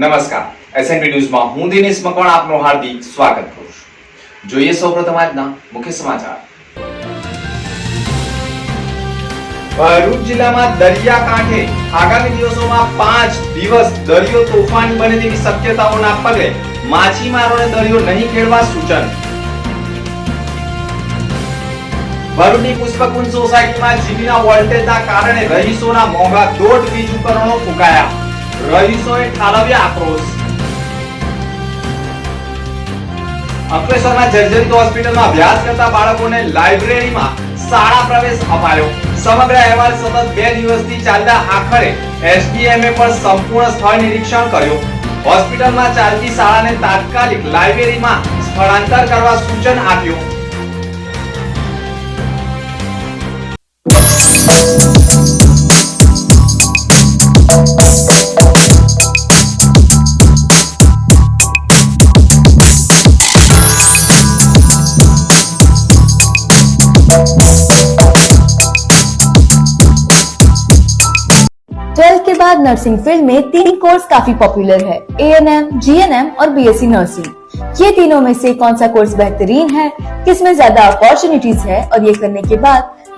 નમસ્કાર. એસએનપી ન્યૂઝમાં હું દિનેશ મકવાણ, આપનું હાર્દિક સ્વાગત કરું છું. જોઈએ સૌપ્રથમ આજના મુખ્ય સમાચાર. ભરૂચ જિલ્લામાં દરિયાકાંઠે આગામી દિવસોમાં પાંચ દિવસ દરિયો તોફાની બને તેવી શક્યતાઓના પગલે માછીમારોને દરિયો નહીં ખેડવા સૂચન. ભરૂચની પુષ્પકુંજ સોસાયટીમાં જીબીના વોલ્ટેજના કારણે રહીશોના મોંઘા દોઢ વીજ ઉપકરણો ફૂંકાયા. રહીશોએ ઠાલવ્યા આક્રોશ. અંકલેશ્વરના જર્જરિત હોસ્પિટલમાં અભ્યાસ કરતા બાળકોને લાઇબ્રેરીમાં શાળા પ્રવેશ અપાયો. સમગ્ર અહેવાલ સતત બે દિવસથી ચાલતા આખરે એસડીએમએ પણ સંપૂર્ણ સ્થળ નિરીક્ષણ કર્યું. હોસ્પિટલમાં ચાલતી શાળાને તાત્કાલિક લાઇબ્રેરીમાં સ્થળાંતર કરવા સૂચન આપ્યું. ट्वेल्थ के बाद नर्सिंग फ़ील्ड में तीन कोर्स काफ़ी पॉपुलर है A N M G N M और बी एस सी नर्सिंग ये तीनों में से कौन सा कोर्स बेहतरीन है किसमें ज़्यादा अपॉर्चुनिटीज़ है और ये करने के बाद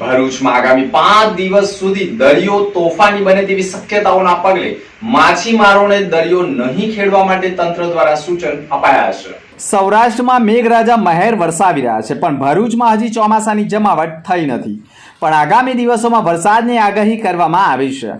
ભરૂચમાં આગામી પાંચ દિવસ સુધી દરિયો તોફાની બને તેવી શક્યતાઓના પગલે માછીમારોને દરિયો નહીં ખેડવા માટે તંત્ર દ્વારા સૂચન અપાયા છે. સૌરાષ્ટ્રમાં મેઘરાજા મહેર વરસાવી રહ્યા છે, પણ ભરૂચમાં હજી ચોમાસાની જમાવટ થઈ નથી. પણ આગામી દિવસોમાં વરસાદની આગાહી કરવામાં આવી છે.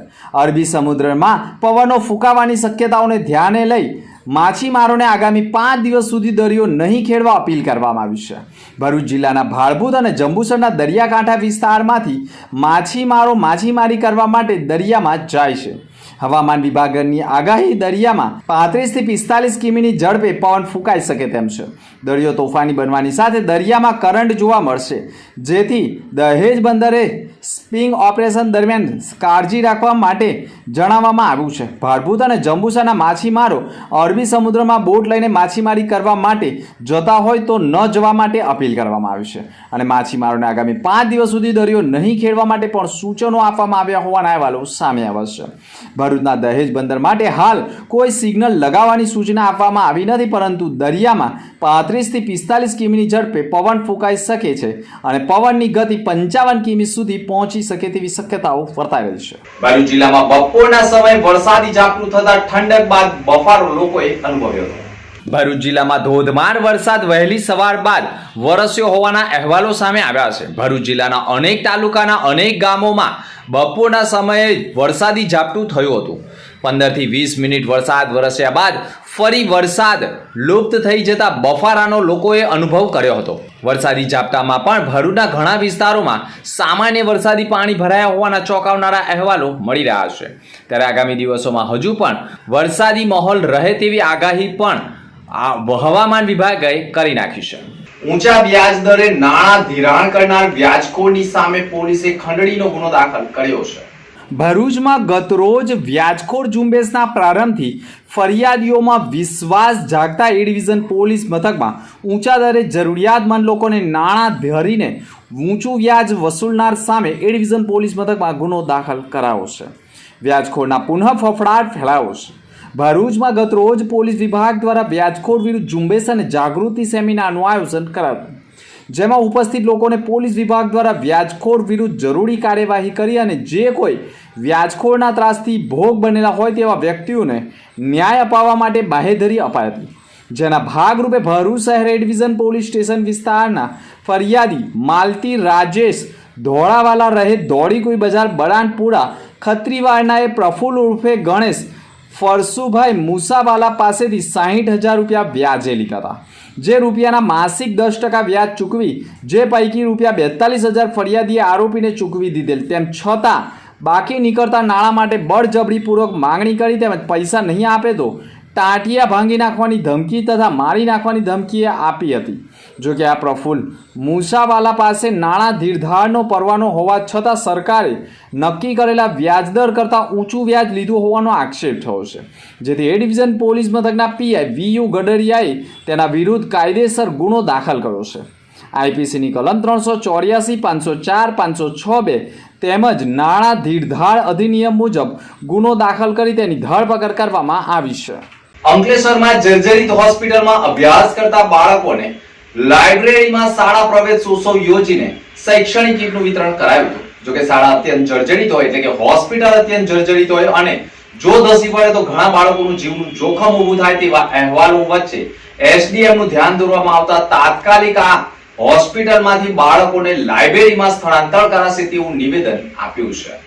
અરબી સમુદ્રમાં પવનો ફૂંકાવાની શક્યતાઓને ધ્યાને લઈ માછીમારોને આગામી પાંચ દિવસ સુધી દરિયો નહીં ખેડવા અપીલ કરવામાં આવી છે. ભરૂચ જિલ્લાના ભાળભૂત અને જંબુસરના દરિયાકાંઠા વિસ્તારમાંથી માછીમારો માછીમારી કરવા માટે દરિયામાં જાય છે. હવામાન વિભાગની આગાહી દરિયામાં પાંત્રીસથી પિસ્તાલીસ કિમીની ઝડપે પવન ફૂંકાઈ શકે તેમ છે. દરિયો તોફાની બનવાની સાથે દરિયામાં કરંટ જોવા મળશે. જેથી દહેજ બંદરે સ્પિંગ ઓપરેશન દરમિયાન કાળજી રાખવા માટે જણાવવામાં આવ્યું છે. ભારભૂત અને જંબુસાના માછીમારો અરબી સમુદ્રમાં બોટ લઈને માછીમારી કરવા માટે જતા હોય તો ન જવા માટે અપીલ કરવામાં આવી છે. અને માછીમારોને આગામી પાંચ દિવસ સુધી દરિયો નહીં ખેડવા માટે પણ સૂચનો આપવામાં આવ્યા હોવાના અહેવાલો સામે આવ્યા છે. ભરૂચના દહેજ બંદર માટે હાલ કોઈ સિગ્નલ લગાવવાની સૂચના આપવામાં આવી નથી પરંતુ દરિયામાં પાંત્રીસથી પિસ્તાલીસ કિમીની ઝડપે પવન ફૂંકાઈ શકે છે અને પવનની ગતિ પંચાવન કિમી સુધી પહોંચી શકે તેવી શક્યતાઓ વર્તાઈ રહી છે. ભરૂચ જિલ્લામાં બપોરના સમયે વરસાદી ઝાપટું થતા ઠંડક બાદ બફારો લોકોએ અનુભવ્યો હતો. ભરૂચ જિલ્લામાં ધોધમાર વરસાદ વહેલી સવાર બાદ વરસ્યો હોવાના અહેવાલો સામે આવ્યા છે. ભરૂચ જિલ્લાના અનેક તાલુકાના અનેક ગામોમાં બપોરના સમયે વરસાદી ઝાપટું થયું હતું. પંદરથી વીસ મિનિટ વરસાદ વરસ્યા બાદ ફરી વરસાદ લુપ્ત થઈ જતા બફારાનો લોકોએ અનુભવ કર્યો હતો. વરસાદી ઝાપટામાં પણ ભરૂચના ઘણા વિસ્તારોમાં સામાન્ય વરસાદી પાણી ભરાયા હોવાના ચોંકાવનારા અહેવાલો મળી રહ્યા છે. ત્યારે આગામી દિવસોમાં હજુ પણ વરસાદી માહોલ રહે તેવી આગાહી પણ હવામાન વિભાગે કરી નાખી છે. ઊંચા વ્યાજ દરે નાણાં ધિરાણ કરનાર વ્યાજખોરની સામે પોલીસે ખંડણીનો ગુનો દાખલ કર્યો છે. ભરૂચમાં ગતરોજ વ્યાજખોર ઝુંબેશના પ્રારંભથી ફરિયાદીઓમાં વિશ્વાસ જાગતા એ ડિવિઝન પોલીસ મથકમાં ઊંચા દરે જરૂરિયાતમંદ લોકોને નાણાં ધરીને ઊંચું વ્યાજ વસૂલનાર સામે એ ડિવિઝન પોલીસ મથકમાં ગુનો દાખલ કરાયો છે. વ્યાજખોરના પુનઃ ફફડાટ ફેલાયો છે. ભરૂચમાં ગત રોજ પોલીસ વિભાગ દ્વારા વ્યાજખોર વિરુદ્ધ ઝુંબેશ અને જાગૃતિ સેમિનારનું આયોજન કરાયું. જેમાં ઉપસ્થિત લોકોને પોલીસ વિભાગ દ્વારા વ્યાજખોર વિરુદ્ધ જરૂરી કાર્યવાહી કરી અને જે કોઈ વ્યાજખોરના ત્રાસથી ભોગ બનેલા હોય તેવા વ્યક્તિઓને ન્યાય અપાવવા માટે બાહેધરી અપાઈ હતી. જેના ભાગરૂપે ભરૂચ શહેર ડિવિઝન પોલીસ સ્ટેશન વિસ્તારના ફરિયાદી માલતી રાજેશ ધોળાવાલા રહે દોડીકુઈ બજાર બળાનપુરા ખત્રીવાળનાએ પ્રફુલ્લ ઉર્ફે ગણેશ ફરસુભાઈ મુસાવાલા પાસેથી સાહીઠ હજાર રૂપિયા વ્યાજે લીધા હતા જે રૂપિયાના માસિક દસ ટકા વ્યાજ ચૂકવી, જે પૈકી રૂપિયા બેતાલીસ હજાર ફરિયાદીએ આરોપીને ચૂકવી દીધેલ, તેમ છતાં બાકી નીકળતા નાણાં માટે બળજબરીપૂર્વક માંગણી કરી તેમજ પૈસા નહીં આપે તો ટાંટિયા ભાંગી નાખવાની ધમકી તથા મારી નાખવાની ધમકી આપી હતી. જો કે આ પ્રફુલ્લ મૂસાવાલા પાસે નાણાં ધીરધારનો પરવાનો હોવા છતાં સરકારે નક્કી કરેલા વ્યાજદર કરતાં ઊંચું વ્યાજ લીધું હોવાનો આક્ષેપ થયો છે. જેથી એ ડિવિઝન પોલીસ મથકના પીઆઈ વી યુ ગડરિયાએ તેના વિરુદ્ધ કાયદેસર ગુનો દાખલ કર્યો છે. આઈપીસીની કલમ ત્રણસો ચોર્યાસી, પાંચસો ચાર, પાંચસો છ બે તેમજ નાણાં ધીરધાર અધિનિયમ મુજબ ગુનો દાખલ કરી તેની ધરપકડ કરવામાં આવી છે. અંકલેશ્વરમાં જર્જરિત હોસ્પિટલમાં અભ્યાસ કરતા બાળકોને લાઇબ્રેરીમાં શાળા પ્રવેશ ઉત્સવ યોજીને શૈક્ષણિક કીટનું વિતરણ કરાયું હતું. જોકે શાળા અત્યંત જર્જરિત હોય એટલે કે હોસ્પિટલ અત્યંત જર્જરિત હોય અને જો ધસી પડે તો ઘણા બાળકોનું જીવનું જોખમ ઊભું થાય તેવા અહેવાલો વચ્ચે એસડીએમનું ધ્યાન દોરવામાં આવતા તાત્કાલિક આ હોસ્પિટલમાંથી બાળકોને લાઇબ્રેરીમાં સ્થળાંતર કરાશે તેવું નિવેદન આપ્યું છે.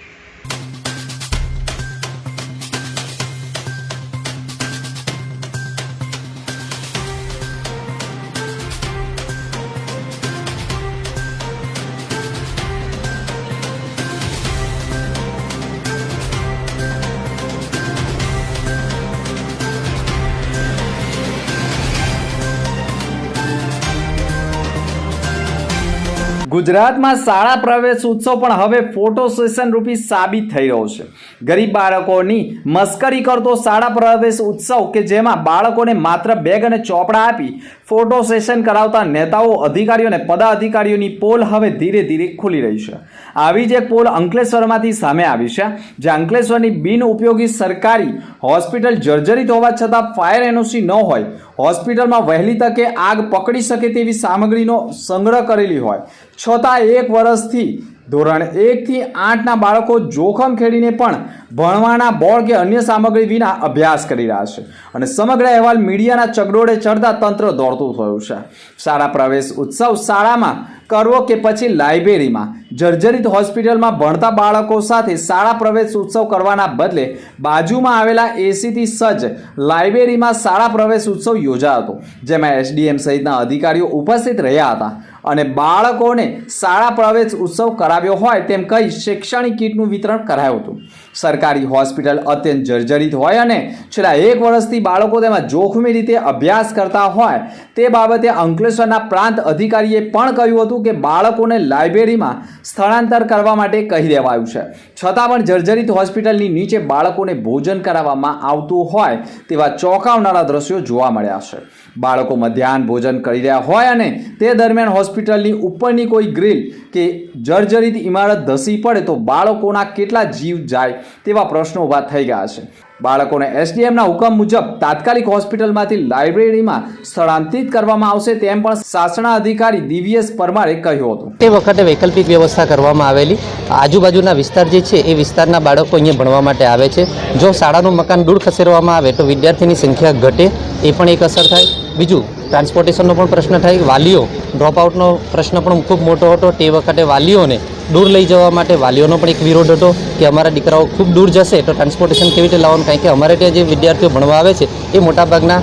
ગુજરાતમાં શાળા પ્રવેશ ઉત્સવ પણ હવે ફોટો સેશન રૂપી સાબિત થઈ રહ્યો છે. ગરીબ બાળકોની મસ્કરી કરતો શાળા પ્રવેશ ઉત્સવ કે જેમાં બાળકોને માત્ર બેગ અને ચોપડા આપી ફોટો સેશન કરાવતા નેતાઓ, અધિકારીઓ અને પદાધિકારીઓની પોલ હવે ધીરે ધીરે ખુલી રહી છે. આવી જ એક પોલ અંકલેશ્વરમાંથી સામે આવી છે જે અંકલેશ્વરની બિન ઉપયોગી સરકારી હોસ્પિટલ જર્જરિત હોવા છતાં ફાયર એનઓસી ન હોય. હોસ્પિટલમાં વહેલી તકે આગ પકડી શકે તેવી સામગ્રીનો સંગ્રહ કરેલી હોય. છતાં એક વર્ષથી ધોરણ એકથી આઠના બાળકો જોખમ ખેડીને પણ ભણવાના બોર્ડ કે અન્ય સામગ્રી વિના અભ્યાસ કરી રહ્યા છે. અને સમગ્ર અહેવાલ મીડિયાના ચગડોળે ચડતા તંત્ર દોડતું થયું છે. શાળા પ્રવેશ ઉત્સવ શાળામાં કરવો કે પછી લાઇબ્રેરીમાં? જર્જરિત હોસ્પિટલમાં ભણતા બાળકો સાથે શાળા પ્રવેશ ઉત્સવ કરવાના બદલે બાજુમાં આવેલા એસીથી સજ્જ લાઇબ્રેરીમાં શાળા પ્રવેશ ઉત્સવ યોજાયો હતો, જેમાં એસડીએમ સહિતના અધિકારીઓ ઉપસ્થિત રહ્યા હતા અને બાળકોને શાળા પ્રવેશ ઉત્સવ કરાવ્યો હોય તેમ કહી શૈક્ષણિક કીટનું વિતરણ કરાયું હતું. સરકારી હોસ્પિટલ અત્યંત જર્જરિત હોય અને છેલ્લા એક વર્ષથી બાળકો તેમાં જોખમી રીતે અભ્યાસ કરતા હોય તે બાબતે અંકલેશ્વરના પ્રાંત અધિકારીએ પણ કહ્યું હતું કે બાળકોને લાઇબ્રેરીમાં સ્થળાંતર કરવા માટે કહી દેવાયું છે. છતાં પણ જર્જરિત હોસ્પિટલની નીચે બાળકોને ભોજન કરાવવામાં આવતું હોય તેવા ચોંકાવનારા દ્રશ્યો જોવા મળ્યા છે. બાળકો મધ્યાહન ભોજન કરી રહ્યા હોય અને તે દરમિયાન હોસ્પિટલની ઉપરની કોઈ ગ્રીલ કે જર્જરિત ઇમારત ધસી પડે તો બાળકોના કેટલા જીવ જાય તેવા પ્રશ્નો ઊભા થઈ ગયા છે. બાળકોને એસડીએમના હુકમ મુજબ તાત્કાલિક હોસ્પિટલમાંથી લાઇબ્રેરીમાં સ્થળાંતરિત કરવામાં આવશે તેમ પણ શાસના અધિકારી દિવ્યેશ પરમારે કહ્યું હતું. તે વખતે વૈકલ્પિક વ્યવસ્થા કરવામાં આવેલી. આજુબાજુના વિસ્તાર જે છે, એ વિસ્તારના બાળકો અહીંયા ભણવા માટે આવે છે. જો શાળાનું મકાન દૂર ખસેડવામાં આવે તો વિદ્યાર્થીની સંખ્યા ઘટે, એ પણ એક અસર થાય. બીજું, ટ્રાન્સપોર્ટેશનનો પણ પ્રશ્ન થાય. વાલીઓ ડ્રોપઆઉટનો પ્રશ્ન પણ ખૂબ મોટો હતો. તે વખતે વાલીઓને દૂર લઈ જવા માટે વાલીઓનો પણ એક વિરોધ હતો કે અમારા દીકરાઓ ખૂબ દૂર જશે તો ટ્રાન્સપોર્ટેશન કેવી રીતે લાવવાનું? કારણ કે અમારે ત્યાં જે વિદ્યાર્થીઓ ભણવા આવે છે, એ મોટાભાગના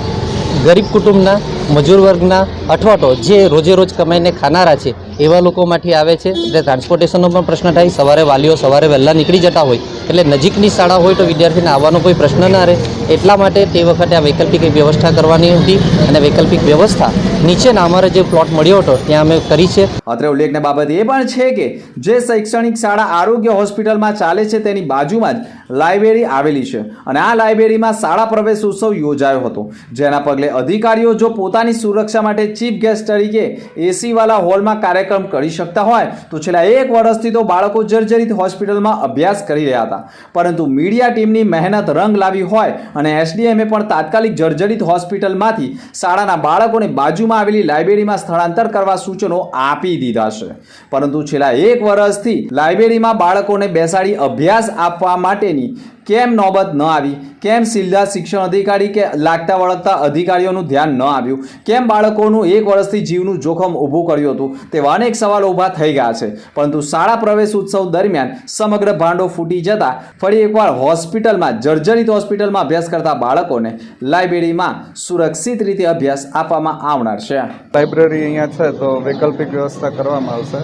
ગરીબ કુટુંબના, મજૂર વર્ગના અથવા તો જે રોજે રોજ કમાઈને ખાનારા છે, એવા લોકોમાંથી આવે છે. એટલે ટ્રાન્સપોર્ટેશનનો પણ પ્રશ્ન થાય. સવારે વાલીઓ સવારે વહેલા નીકળી જતા હોય. એટલે નજીકની શાળા હોય તો વિદ્યાર્થીને આવવાનો કોઈ પ્રશ્ન ના રહે. એટલા માટે તે વખતે આ વૈકલ્પિક વ્યવસ્થા કરવાની હતી અને વૈકલ્પિક વ્યવસ્થા નીચેના અમારે જે પ્લોટ મળ્યો હતો, ત્યાં અમે કરી છે. અત્રે ઉલ્લેખને બાબત એ પણ છે કે જે શૈક્ષણિક શાળા આરોગ્ય હોસ્પિટલમાં ચાલે છે તેની બાજુમાં જ લાઇબ્રેરી આવેલી છે અને આ લાઇબ્રેરીમાં શાળા પ્રવેશ ઉત્સવ યોજાયો હતો. જેના પગલે અધિકારીઓ જો પોતાની સુરક્ષા માટે ચીફ ગેસ્ટ તરીકે એસીવાળા હોલમાં કાર્યક્રમ કરી શકતા હોય, તો છેલ્લા એક વર્ષથી તો બાળકો જર્જરિત હોસ્પિટલમાં અભ્યાસ કરી રહ્યા હતા. પરંતુ મીડિયા ટીમની મહેનત રંગ લાવી હોય અને એસડીએમએ પણ તાત્કાલિક જર્જરિત હોસ્પિટલમાંથી શાળાના બાળકોને બાજુમાં આવેલી લાઇબ્રેરીમાં સ્થળાંતર કરવા સૂચનો આપી દીધા છે. પરંતુ છેલ્લા એક વર્ષથી લાઇબ્રેરીમાં બાળકોને બેસાડી અભ્યાસ આપવા માટેની કેમ નોબત ન આવી? કેમ સીધા શિક્ષણ અધિકારી કે લાગતા વળગતા અધિકારીઓનું ધ્યાન ન આવ્યું? કેમ બાળકોનું એક વર્ષથી જીવનું જોખમ ઊભું કર્યું હતું? તેવા અનેક સવાલો ઊભા થઈ ગયા છે. પરંતુ શાળા પ્રવેશ ઉત્સવ દરમિયાન સમગ્ર ભાંડો ફૂટી જતા ફરી એકવાર હોસ્પિટલમાં, જર્જરિત હોસ્પિટલમાં અભ્યાસ કરતા બાળકોને લાઇબ્રેરીમાં સુરક્ષિત રીતે અભ્યાસ આપવામાં આવનાર છે. લાઇબ્રેરી અહીંયા છે તો વૈકલ્પિક વ્યવસ્થા કરવામાં આવશે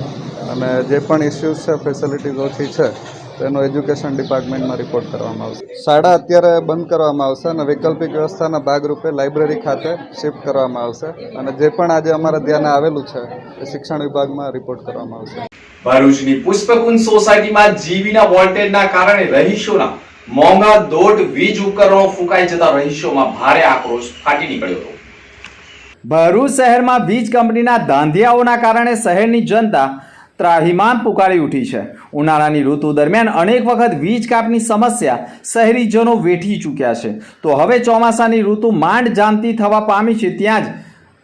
અને જે પણ ઇસ્યુઝ છે ફેસિલિટીઝ ઓછી છે તેનો એજ્યુકેશન ડિપાર્ટમેન્ટમાં રિપોર્ટ કરવામાં આવશે. શાળા અત્યારે બંધ કરવામાં આવશે અને વૈકલ્પિક વ્યવસ્થાના ભાગરૂપે લાઇબ્રેરી ખાતે શિફ્ટ કરવામાં આવશે અને જે પણ આજે અમારા ધ્યાને આવેલું છે એ શિક્ષણ વિભાગમાં રિપોર્ટ કરવામાં આવશે. ભરૂચની પુષ્પકુંજ સોસાયટીમાં જીવીના વોલ્ટેજના કારણે રહીશોના મોંઘા દોઢ વીજ ઉપકરણો ફૂંકાઈ જતા રહીશોમાં ભારે આક્રોશ ફાટી નીકળ્યો હતો. ભરૂચ શહેરમાં વીજ કંપનીના ધાંધિયાઓના કારણે શહેરની જનતા ત્રાહિમામ પુકારી ઉઠી છે. ઉનાળાની ઋતુ દરમિયાન અનેક વખત વીજ કાપની સમસ્યા શહેરીજનો વેઠી ચૂક્યા છે. તો હવે ચોમાસાની ઋતુ માંડ જામતી થવા પામી છે, ત્યાં જ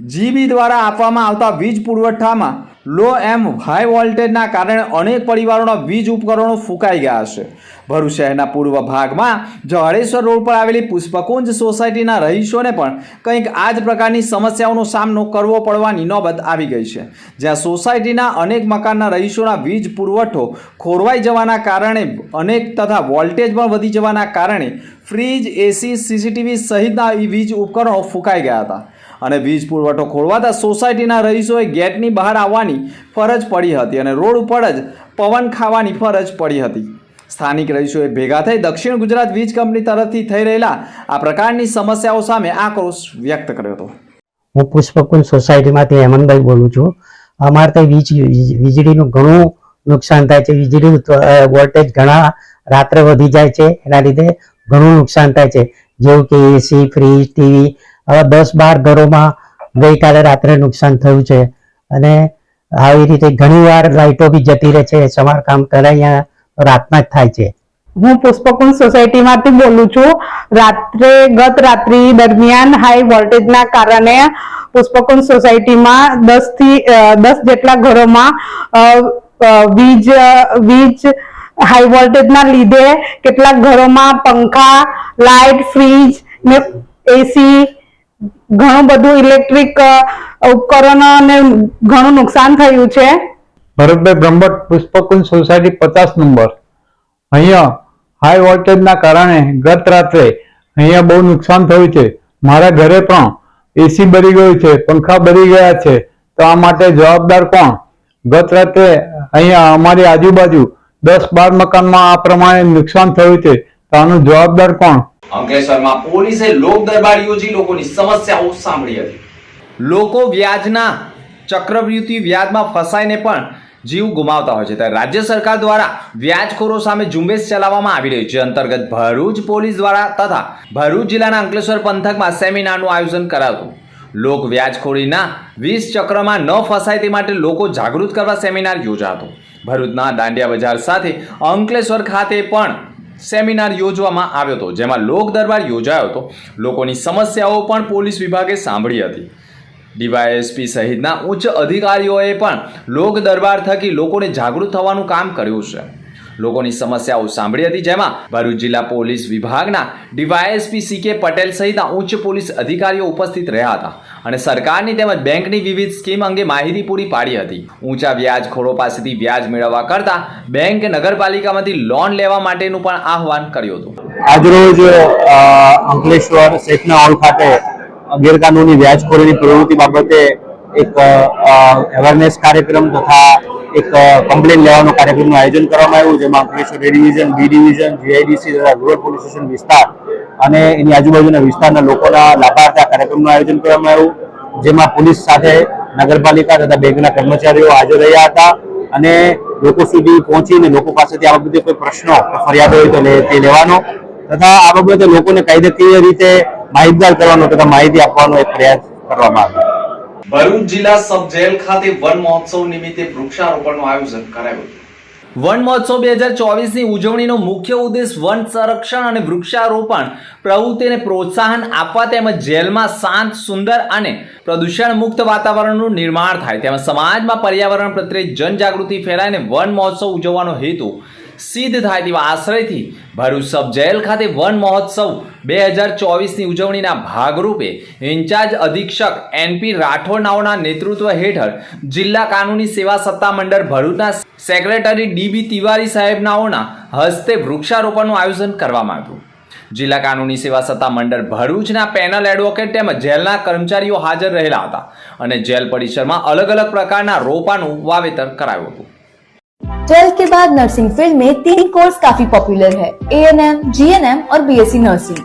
જીબી દ્વારા આપવામાં આવતા વીજ પુરવઠામાં લો એમ હાઈ વોલ્ટેજના કારણે અનેક પરિવારોના વીજ ઉપકરણો ફૂંકાઈ ગયા છે. ભરૂચ શહેરના પૂર્વ ભાગમાં જહળેશ્વર રોડ પર આવેલી પુષ્પકુંજ સોસાયટીના રહીશોને પણ કંઈક આ જ પ્રકારની સમસ્યાઓનો સામનો કરવો પડવાની નોબત આવી ગઈ છે. જ્યાં સોસાયટીના અનેક મકાનના રહીશોના વીજ પુરવઠો ખોરવાઈ જવાના કારણે અનેક તથા વોલ્ટેજ પણ વધી જવાના કારણે ફ્રીજ, એસી, સીસીટીવી સહિતના વીજ ઉપકરણો ફૂંકાઈ ગયા હતા. અને વીજ પુરવઠો ખોરવાતા સોસાયટીના રહીશોએ ગેટની બહાર આવવાની ફરજ પડી હતી અને રોડ ઉપર જ પવન ખાવાની ફરજ પડી હતી. સ્થાનિક રહીશોએ ભેગા થઈ દક્ષિણ ગુજરાત વીજ કંપની તરફથી થઈ રહેલા આ પ્રકારની સમસ્યાઓ સામે આક્રોશ વ્યક્ત કર્યો હતો. હું પુષ્પકુંજ સોસાયટીમાંથી હેમંતભાઈ બોલું છું. અમારે ત્યાં વીજ, વીજ- વીજળીનું ઘણું નુકસાન થાય છે. વીજળીનું વોલ્ટેજ ઘણા રાત્રે વધી જાય છે. એના લીધે ઘણું નુકસાન થાય છે. જેવું કે એસી ફ્રીજ ટીવી દસ બાર ઘરોમાં ગઈકાલે રાત્રે નુકસાન થયું છે. અને આવી રીતે ઘણીવાર લાઇટો બી જતી રહે છે, સમારકામ અહીંયા રાતના જ થાય છે. હું પુષ્પકુંજ સોસાયટીમાંથી બોલું છું. રાત્રે ગત રાત્રિ દરમિયાન હાઈ વોલ્ટેજના કારણે પુષ્પકુંજ સોસાયટીમાં દસથી દસ જેટલા ઘરોમાં વીજ વીજ હાઈ વોલ્ટેજના લીધે કેટલાક ઘરોમાં પંખા લાઇટ ફ્રીજ ને એસી ઘણું બધું ઇલેક્ટ્રિક ઉપકરણોને ઘણું નુકસાન થયું છે. ભરતભાઈ બ્રહ્મભટ્ટ પુષ્પકુંજ સોસાયટી પચાસ નંબર. અહીંયા હાઈ વોલ્ટેજના કારણે ગત રાત્રે અહીંયા બહુ નુકસાન થયું છે. મારા ઘરે પણ એસી બળી ગયું છે, પંખા બળી ગયા છે. તો આ માટે જવાબદાર કોણ? ગત રાત્રે અહીંયા અમારી આજુબાજુ દસ બાર મકાનમાં આ પ્રમાણે નુકસાન થયું છે. તો આનો જવાબદાર કોણ? અંકલેશ્વરમાં પોલીસે લોક દરબાર યોજી લોકોની સમસ્યાઓ સાંભળી હતી. લોકો વ્યાજના ચક્રવૃત્તિ વ્યાજમાં ફસાઈને પણ જીવ ગુમાવતા હોય છે. ત્યારે રાજ્ય સરકાર દ્વારા વ્યાજખોરો સામે ઝુંબેશ ચલાવવામાં આવી રહી છે. અંતર્ગત ભરૂચ પોલીસ દ્વારા તથા ભરૂચ જિલ્લાના અંકલેશ્વર પંથકમાં સેમિનારનું આયોજન કરાવતું લોક વ્યાજખોરીના વીસ ચક્રમાં ન ફસાય તે માટે લોકો જાગૃત કરવા સેમિનાર યોજાતો. ભરૂચના દાંડિયા બજાર સાથે અંકલેશ્વર ખાતે પણ સેમિનાર યોજવામાં આવ્યો હતો, જેમાં લોક દરબાર યોજાયો હતો. લોકોની સમસ્યાઓ પણ પોલીસ વિભાગે સાંભળી હતી. ડીવાયએસપી સહિતના ઉચ્ચ અધિકારીઓએ પણ લોક દરબાર થકી લોકોને જાગૃત થવાનું કામ કર્યું છે. લોકોની સમસ્યાઓ સાંભળી હતી, જેમાં ભરૂચ જિલ્લા પોલીસ વિભાગના ડીવાયએસપી સી કે પટેલ સહિતના ઉચ્ચ પોલીસ અધિકારીઓ ઉપસ્થિત રહ્યા હતા. અને સરકારની તેમજ બેંકની વિવિધ સ્કીમ અંગે માહિતી પૂરી પાડી હતી. ઊંચા વ્યાજખોરો પાસેથી વ્યાજ મેળવવા કરતા બેંક નગરપાલિકામાંથી લોન લેવા માટેનું પણ આહવાન કર્યું હતું. આજરોજ અંકલેશ્વર સેટના હોલ ખાતે ગેરકાનૂની વ્યાજખોરીની પ્રવૃત્તિ બાબતે એક અવેરનેસ કાર્યક્રમ તથા એક કમ્પ્લેન લેવાનો કાર્યક્રમનું આયોજન કરવામાં આવ્યું, જેમાં Ankleshwar A division, B division, GIDC તથા રૂરલ પોલીસ સ્ટેશન વિસ્તાર અને એની આજુબાજુના વિસ્તારના લોકોના લાભાર્થે કાર્યક્રમનું આયોજન કરવામાં આવ્યું, જેમાં પોલીસ સાથે નગરપાલિકા તથા બેંકના કર્મચારીઓ હાજર રહ્યા હતા અને લોકો સુધી પહોંચીને લોકો પાસેથી આ બાબતે કોઈ પ્રશ્નો કે ફરિયાદો હોય તો તે લેવાનો તથા આ બાબતે લોકોને કાયદાકીય રીતે માહિતગાર કરવાનો તથા માહિતી આપવાનો એક પ્રયાસ કરવામાં આવ્યો. ભરૂચ જિલ્લા સબ જેલ ખાતે વન મહોત્સવ નિમિત્તે વૃક્ષારોપણનું આયોજન કરાયું વન મહોત્સવ બે હજાર ચોવીસની ઉજવણીનો મુખ્ય ઉદ્દેશ વન સંરક્ષણ અને વૃક્ષારોપણ. પ્રવૃત્તિને પ્રોત્સાહન આપવા તેમજ જેલમાં શાંત, સુંદર અને પ્રદૂષણ મુક્ત વાતાવરણનું નિર્માણ થાય. તેમજ સમાજમાં પર્યાવરણ પ્રત્યે જનજાગૃતિ ફેલાઈને વન મહોત્સવ ઉજવવાનો હેતુ સિદ્ધ થાય તેવા આશ્રયથી ભરૂચ જેલ ખાતે વન મહોત્સવ બે હજાર ચોવીસની ઉજવણીના ભાગરૂપે ઇન્ચાર્જ અધિક્ષક એનપી રાઠોડ નાઓના નેતૃત્વ હેઠળ જિલ્લા કાનૂની સેવા સત્તા મંડળ ભરૂચના સેક્રેટરી ડીબી તિવારી સાહેબ નાઓના હસ્તે વૃક્ષારોપણનું આયોજન કરવામાં આવ્યું જિલ્લા કાનૂની સેવા સત્તા મંડળ ભરૂચના પેનલ એડવોકેટ તેમજ જેલના કર્મચારીઓ હાજર રહેલા હતા અને જેલ પરિસરમાં અલગ અલગ પ્રકારના રોપાનું વાવેતર કરાયું હતું ट्वेल्थ के बाद नर्सिंग फील्ड में तीन कोर्स काफी पॉपुलर है A N M G N M और बीएससी नर्सिंग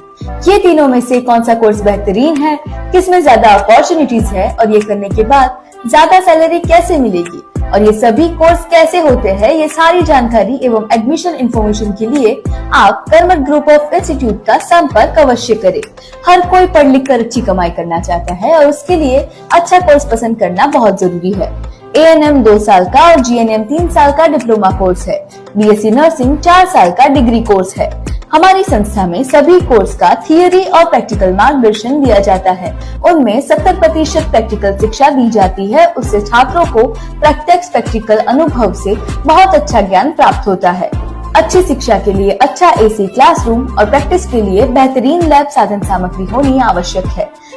ये तीनों में से कौन सा कोर्स बेहतरीन है? किसमें ज़्यादा अपॉर्चुनिटीज़ है? और ये करने के बाद ज़्यादा सैलरी कैसे मिलेगी? और ये सभी कोर्स कैसे होते हैं? ये सारी जानकारी एवं एडमिशन इन्फॉर्मेशन के लिए आप कर्मठ ग्रुप ऑफ़ इंस्टीट्यूट का संपर्क अवश्य करें। हर कोई पढ़ लिख कर अच्छी कमाई करना चाहता है और उसके लिए अच्छा कोर्स पसंद करना बहुत ज़रूरी है। ए एन एम दो साल का और जी एन एम तीन साल का डिप्लोमा कोर्स है। बी एस सी नर्सिंग चार साल का डिग्री कोर्स है। हमारी संस्था में सभी कोर्स का थियोरी और प्रैक्टिकल मार्गदर्शन दिया जाता है। उनमें 70 प्रतिशत प्रैक्टिकल शिक्षा दी जाती है। उससे छात्रों को प्रत्यक्ष प्रैक्टिकल अनुभव से बहुत अच्छा ज्ञान प्राप्त होता है। अच्छी शिक्षा के लिए अच्छा एसी क्लासरूम और प्रैक्टिस के लिए बेहतरीन लैब साधन सामग्री होनी आवश्यक है।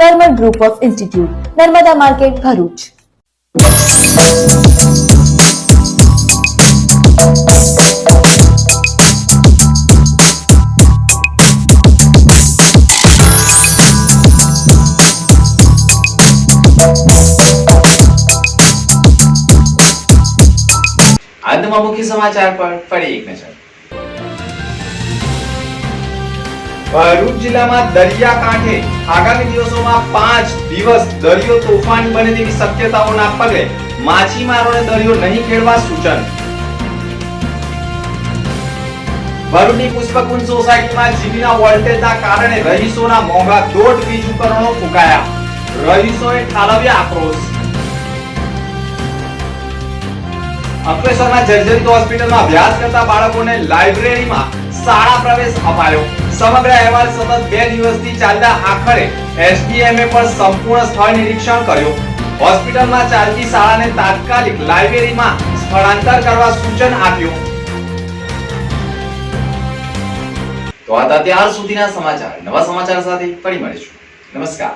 Carmel group of institute Narmada market Bharuch बाबू के समाचार पर फरी एक नज़र। ભરૂચ જિલ્લામાં દરિયાકાંઠે આગામી દિવસોમાં પાંચ દિવસ દરિયો તોફાની બને તેવી શક્યતાઓના પગલે માછીમારોને દરિયો નહીં ખેડવા સૂચન. ભરૂચની પુષ્પકુંજ સોસાયટીમાં જીબીના વોલ્ટેજના કારણે રહીશોના મોંઘા દોઢ વીજ ઉપકરણો ફૂંકાયા. રહીશોએ ઠાલવ્યા આક્રોશ. અંકલેશ્વરના જર્જરિત હોસ્પિટલમાં અભ્યાસ કરતા બાળકોને લાઇબ્રેરીમાં શાળા પ્રવેશ અપાયો. સમગ્ર અહેવાલ સતત બે દિવસથી ચાલતા આખરે એસડીએમએ પણ સંપૂર્ણ સ્થળ નિરીક્ષણ કર્યું. હોસ્પિટલમાં ચાલતી શાળાને તાત્કાલિક લાઇબ્રેરીમાં સ્થળાંતર કરવા સૂચન આપ્યું. તો આ અત્યાર સુધીના સમાચાર. નવા સમાચાર સાથે ફરી મળીશું. નમસ્કાર.